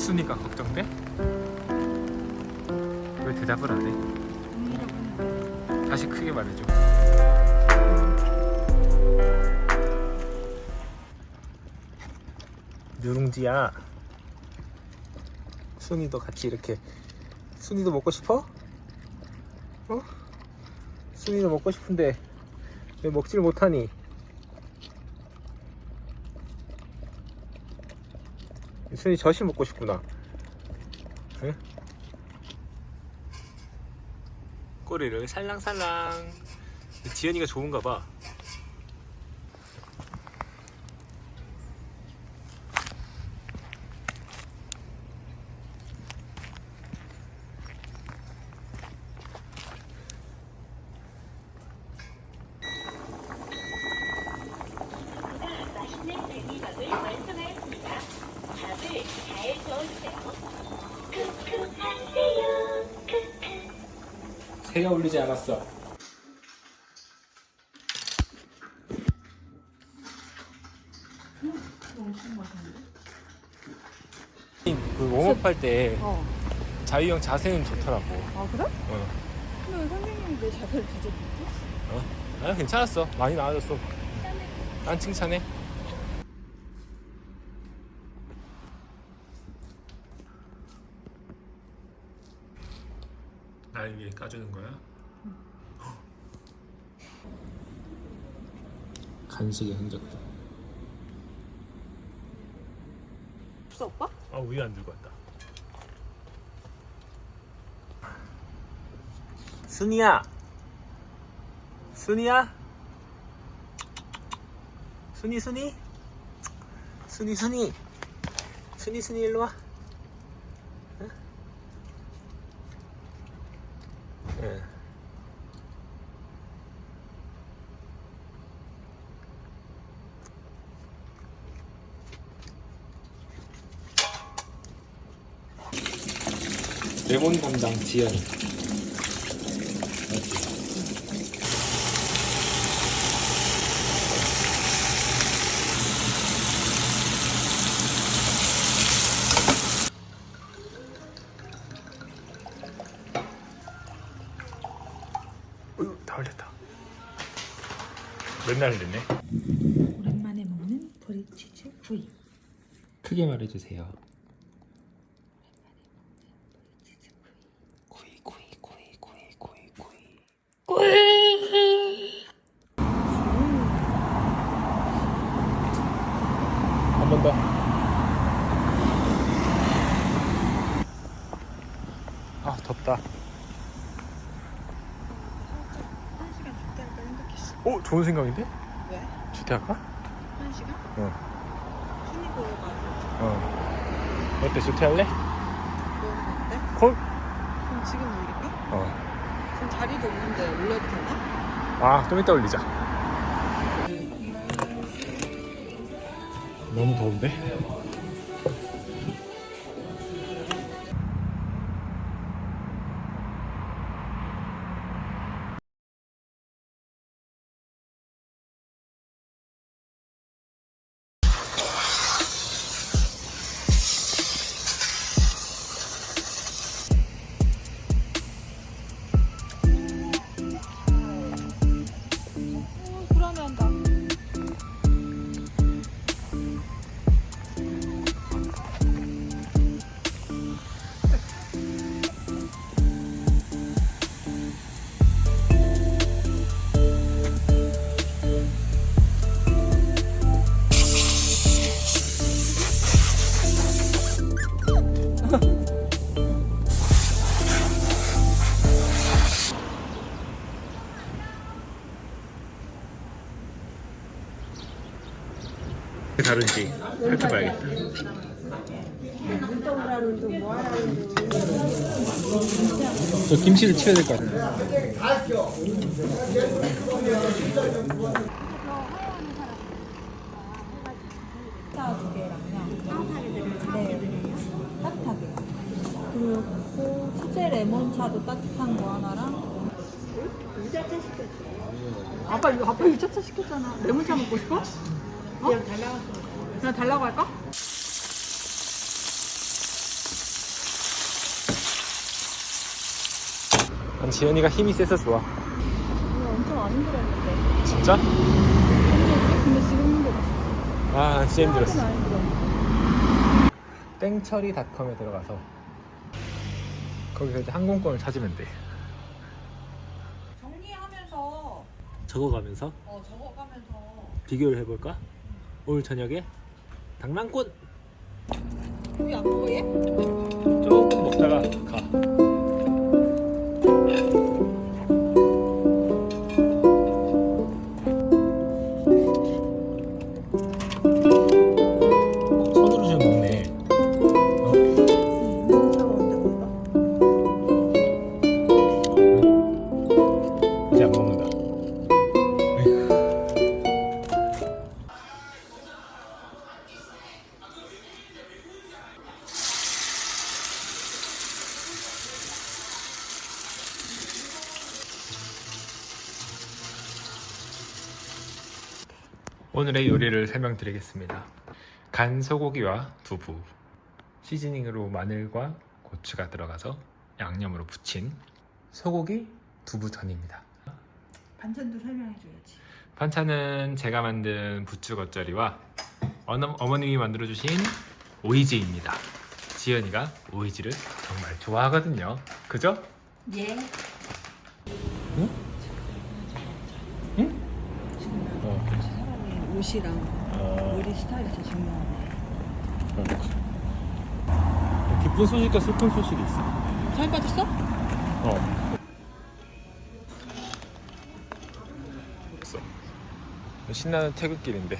순이가 걱정돼? 왜 대답을 안 해? 다시 크게 말해줘. 누룽지야. 순이도 같이 이렇게. 순이도 먹고 싶어? 어? 순이도 먹고 싶은데 왜 먹질 못하니? 순이 젖이 먹고 싶구나. 응? 꼬리를 살랑살랑. 지연이가 좋은가 봐. 새가 울리지 않았어. 그 웜업할 때 어. 자유형 자세는 좋더라고. 아 그래? 어. 근데 왜 선생님이 내 자세를 뒤졌지? 아 괜찮았어. 많이 나아졌어. 난 칭찬해. 날 위해 까주는 거야? 간식의 흔적도. 없어 오빠? 아 위에 안 들고 왔다. 순이야. 순이야. 순이 순이. 순이 순이. 순이 순이 일로 와. 레몬 담당 지연이. 어휴, 다 흘렸다. 맨날 흘리네. 오랜만에 먹는 브리치즈 구이. 크게 말해주세요. 구이 구이 구이 구이 구이 구이 한번 더. 아 덥다. 한 시간 주택할까 생각했어. 오 좋은 생각인데? 왜? 주택할까? 한 시간? 응. 순위 보여가지고 어. 어때 주택할래? 너는 어때? 콜? 지금 올릴까? 어. 지금 자리도 없는데 올려도 되나? 아, 좀 이따 올리자. 너무 더운데? 다른지 살펴봐야겠다. 저 김치를 치워야 될 것 같아. 차두 개랑요. 네. 따뜻하게. 그리고 수제 레몬차도 따뜻한 거 하나랑. 아빠 아빠 유자차 시켰잖아. 레몬차 먹고 싶어? 어? 그냥 달라고 그냥 달라고 할까? 난 지연이가 힘이 세서 좋아. 엄청 안 힘들었는데. 진짜? 근데 지금 힘들어. 아, 난 진짜 힘들었어. 땡처리닷컴에 들어가서 거기서 이제 항공권을 찾으면 돼. 정리하면서 적어가면서 어 적어가면서 비교를 해볼까? 오늘 저녁에 당랑꽃 고기 안 먹어 얘? 조금 먹다가 가. 오늘의 요리를 설명드리겠습니다. 간 소고기와 두부, 시즈닝으로 마늘과 고추가 들어가서 양념으로 부친 소고기 두부전입니다. 반찬도 설명해줘야지. 반찬은 제가 만든 부추 겉절이와 어머님이 만들어주신 오이지입니다. 지연이가 오이지를 정말 좋아하거든요. 그죠? 예. 응? 응? 어. 사람이 옷이랑 어, 머리 스타일이 다 중요하네. 기쁜 소식과 슬픈 소식이 있어. 살 빠졌어? 어. 있어. 신나는 퇴근길인데.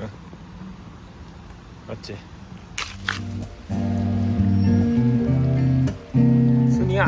응. 맞지? 순이야.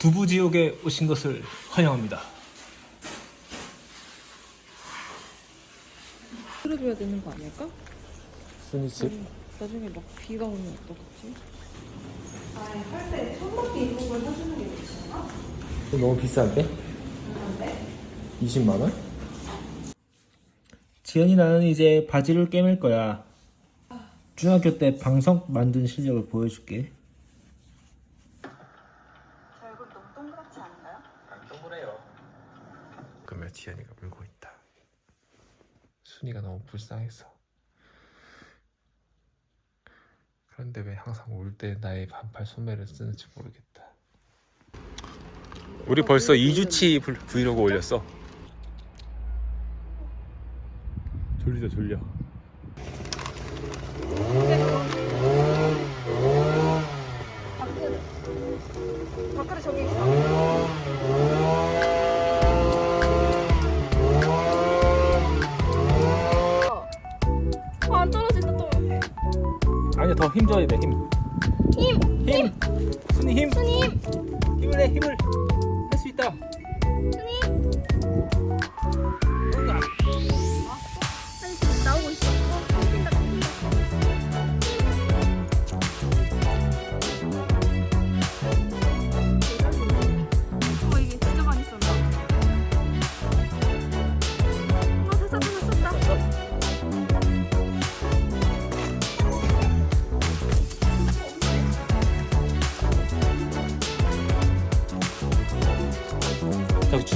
두부지옥에 오신 것을 환영합니다. 풀어줘야 되는 거 아닐까? 순이 집? 나중에 막 비가 오면 어떡하지? 이거 너무 비싼데? 20만 원? 지연이 나는 이제 바지를 꿰맬 거야. 중학교 때 방석 만든 실력을 보여줄게. 저 얼굴 너무 동그랗지 않나요? 안 동그래요. 그러면 지연이가 울고 있다. 순이가 너무 불쌍해서. 그런데 왜 항상 울때 나의 반팔 소매를 쓰는지 모르겠다. 우리 벌써 2주치 브이로그 올렸어. 졸리다 졸려. 밖으로 저기 있어. 어, 안 떨어진다 또. 아니야 더 힘 줘야 돼 힘. 힘.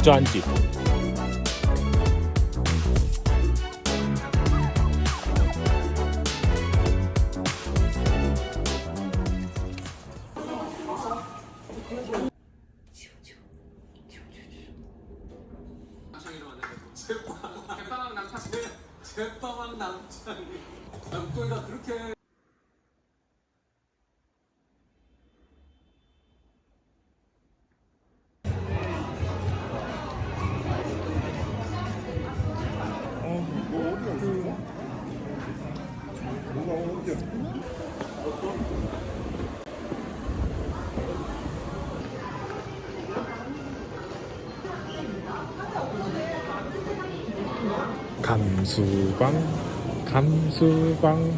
자주 감수광 감수광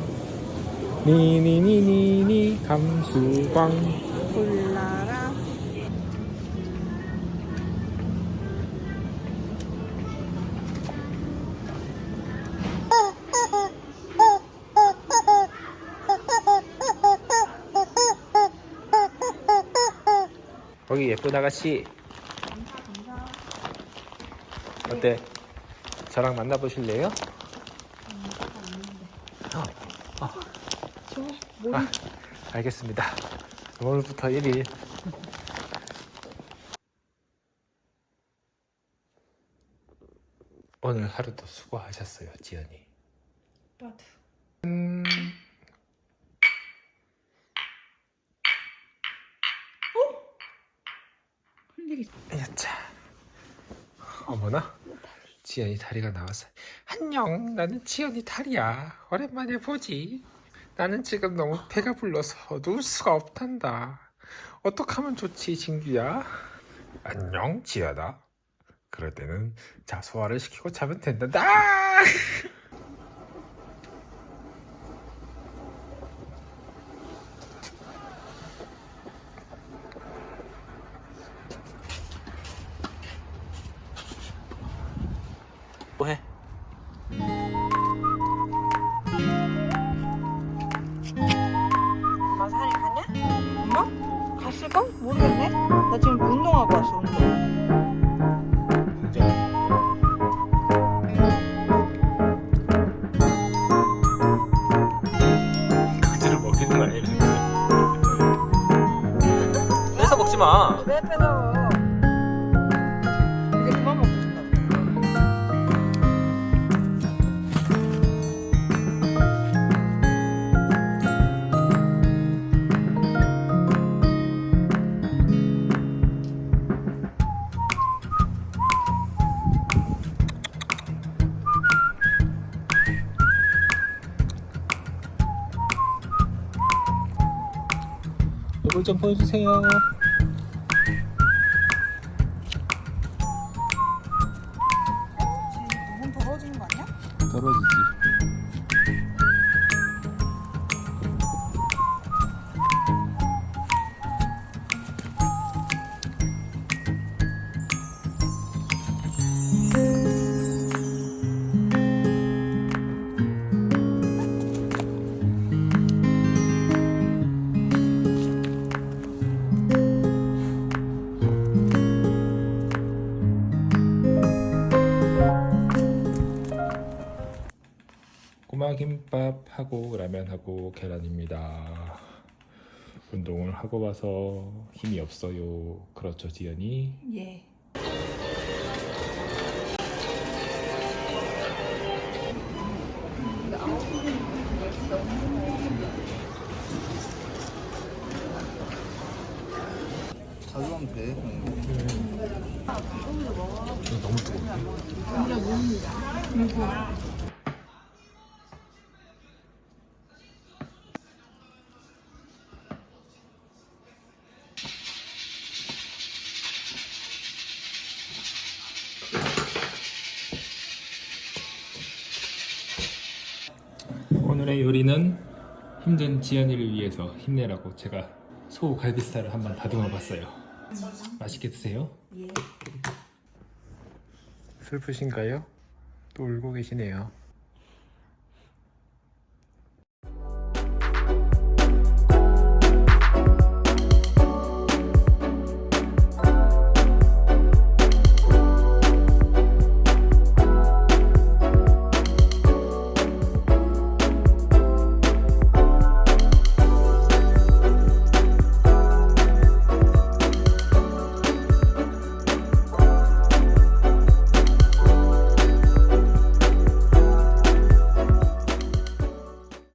니니니니니 감수광 골라라. 거기 예쁜 아가씨 어때? 저랑 만나보실래요? 어, 어. 아, 알겠습니다 오늘부터 1일 오늘 하루도 수고하셨어요 지연이 나도. 음... 흔들리. 야차 어머나 지연이 다리가 나왔어 안녕 나는 지연이 다리야. 오랜만에 보지. 나는 지금 너무 배가 불러서 누울 수가 없단다. 어떡하면 좋지 진규야? 안녕 지연아. 그럴 때는 자 소화를 시키고 자면 된단다 모르겠네. 나 지금 운동하고 왔어, 운동. 그지를 먹이는 거 아니야? 뺏어 먹지 마. 왜 빼서? 좀 보여주세요. 하고 라면하고 계란입니다. 운동을 하고 와서 힘이 없어요. 그렇죠, 지연이? 예. 오늘의 요리는 힘든 지연이를 위해서 힘내라고 제가 소 갈비살을 한번 다듬어 봤어요. 맛있게 드세요. 예. 슬프신가요? 또 울고 계시네요.